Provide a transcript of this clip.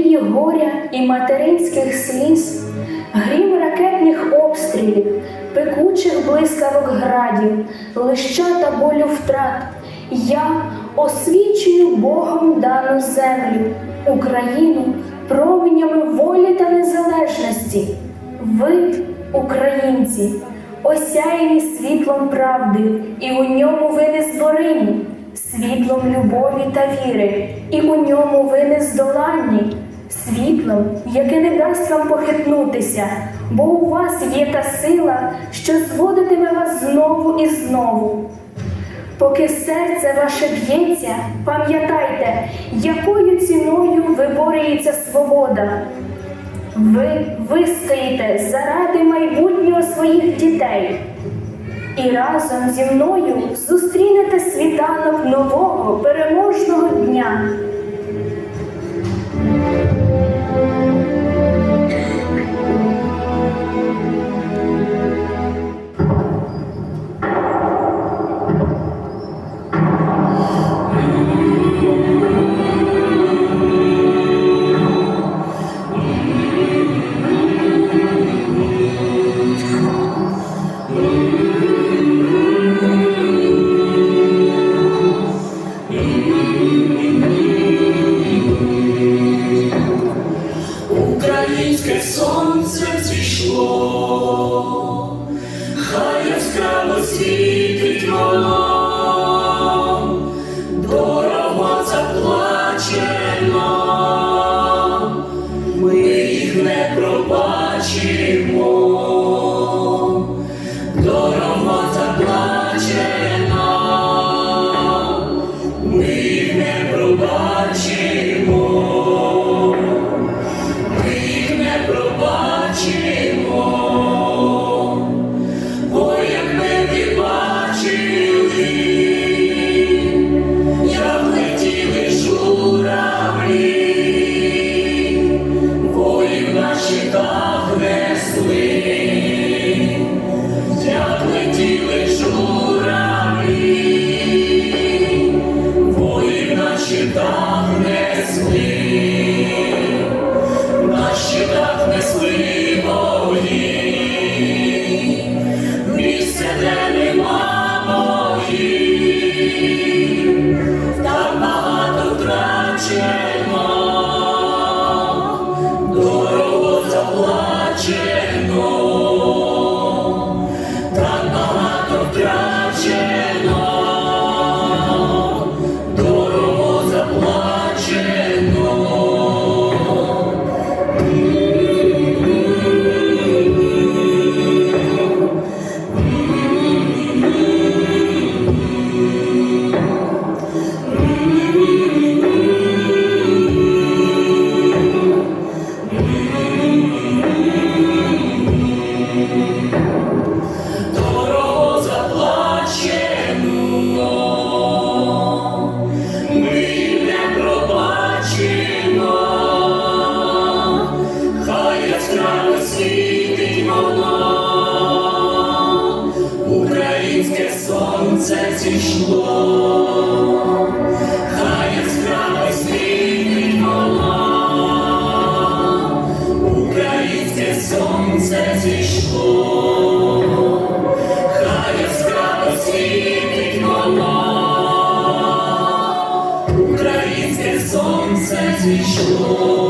мрії горя і материнських сліз, грім ракетних обстрілів, пекучих блискавок градів, лища та болю втрат. Я освічую Богом дану землю, Україну променями волі та незалежності. Ви, українці, осяяні світлом правди, і у ньому ви незборимі, світлом любові та віри, і у ньому ви нездоланні, світлом, яке не дасть вам похитнутися, бо у вас є та сила, що зводитиме вас знову і знову. Поки серце ваше б'ється, пам'ятайте, якою ціною виборюється свобода. Ви вистоїте заради майбутнього своїх дітей і разом зі мною зустрінете світанок нового переможного дня. Хай яскраво світить воно, дорого заплачено, ми їх не пробачимо, воїв там не несли. Зійшло, хай яскраво світить воно, українське сонце зійшло. Хай яскраво світить воно, українське сонце зійшло,